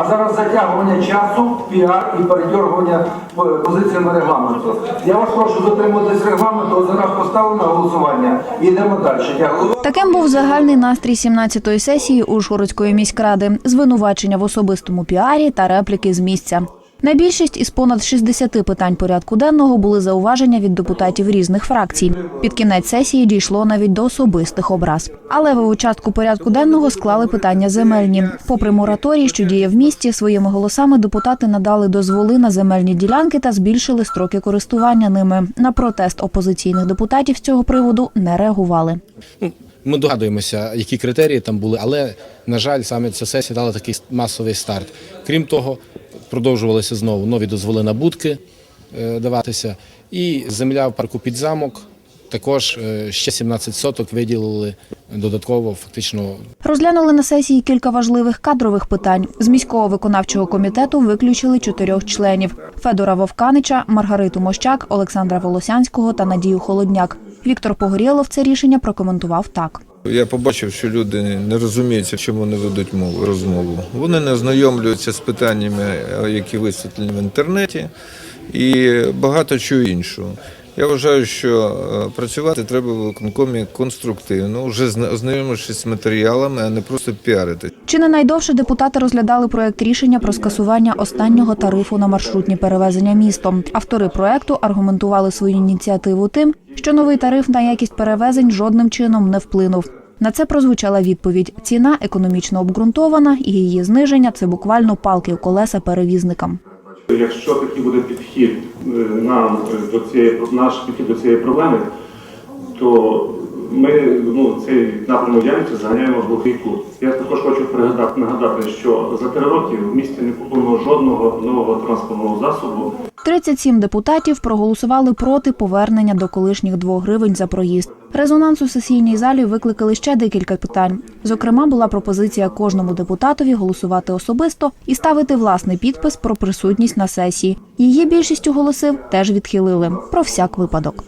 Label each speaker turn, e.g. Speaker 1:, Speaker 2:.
Speaker 1: А зараз затягування часу, піар і передергування е, позиціями регламенту. Я вас прошу дотримуватись регламенту, зараз поставлено голосування йдемо далі. Дякую.
Speaker 2: Таким був загальний настрій 17-ї сесії Ужгородської міськради, звинувачення в особистому піарі та репліки з місця. Найбільшість із понад 60 питань порядку денного були зауваження від депутатів різних фракцій. Під кінець сесії дійшло навіть до особистих образ. Але в участку порядку денного склали питання земельні. Попри мораторій, що діє в місті, своїми голосами депутати надали дозволи на земельні ділянки та збільшили строки користування ними. На протест опозиційних депутатів з цього приводу не реагували.
Speaker 3: Ми догадуємося, які критерії там були, але на жаль, саме ця сесія дала такий масовий старт. Крім того, продовжувалися знову нові дозволи на будки е, даватися, і земля в парку під замок. Також е, ще 17 соток виділили додатково, фактично
Speaker 2: Розглянули на сесії кілька важливих кадрових питань. З міського виконавчого комітету виключили чотирьох членів: Федора Вовканича, Маргариту Мощак, Олександра Волосянського та Надію Холодняк. Віктор Погорєлов це рішення прокоментував так.
Speaker 4: Я побачив, що люди не розуміються, чому вони ведуть мову розмову. Вони не ознайомлюються з питаннями, які висвітлені в інтернеті, і багато чого іншого. Я вважаю, що е, працювати треба в виконкомі конструктивно, вже зна- ознайомившись з матеріалами, а не просто піарити.
Speaker 2: Чи не найдовше депутати розглядали проект рішення про скасування останнього тарифу на маршрутні перевезення містом. Автори проекту аргументували свою ініціативу тим, що новий тариф на якість перевезень жодним чином не вплинув. На це прозвучала відповідь: ціна економічно обґрунтована, і її зниження це буквально палки у колеса перевізникам.
Speaker 5: Якщо такий буде підхід е, нам е, до цієї наш підхід до цієї проблеми, то ми ну, цей напрямок діяльності заганяємо в глухий кут. Я також хочу пригадати нагадати, що за три роки в місті не куплено жодного нового транспортного засобу.
Speaker 2: 37 депутатів проголосували проти повернення до колишніх 2 гривень за проїзд. Резонанс у сесійній залі викликали ще декілька питань. Зокрема, була пропозиція кожному депутатові голосувати особисто і ставити власний підпис про присутність на сесії. Її більшістю оголосив, теж відхилили про всяк випадок.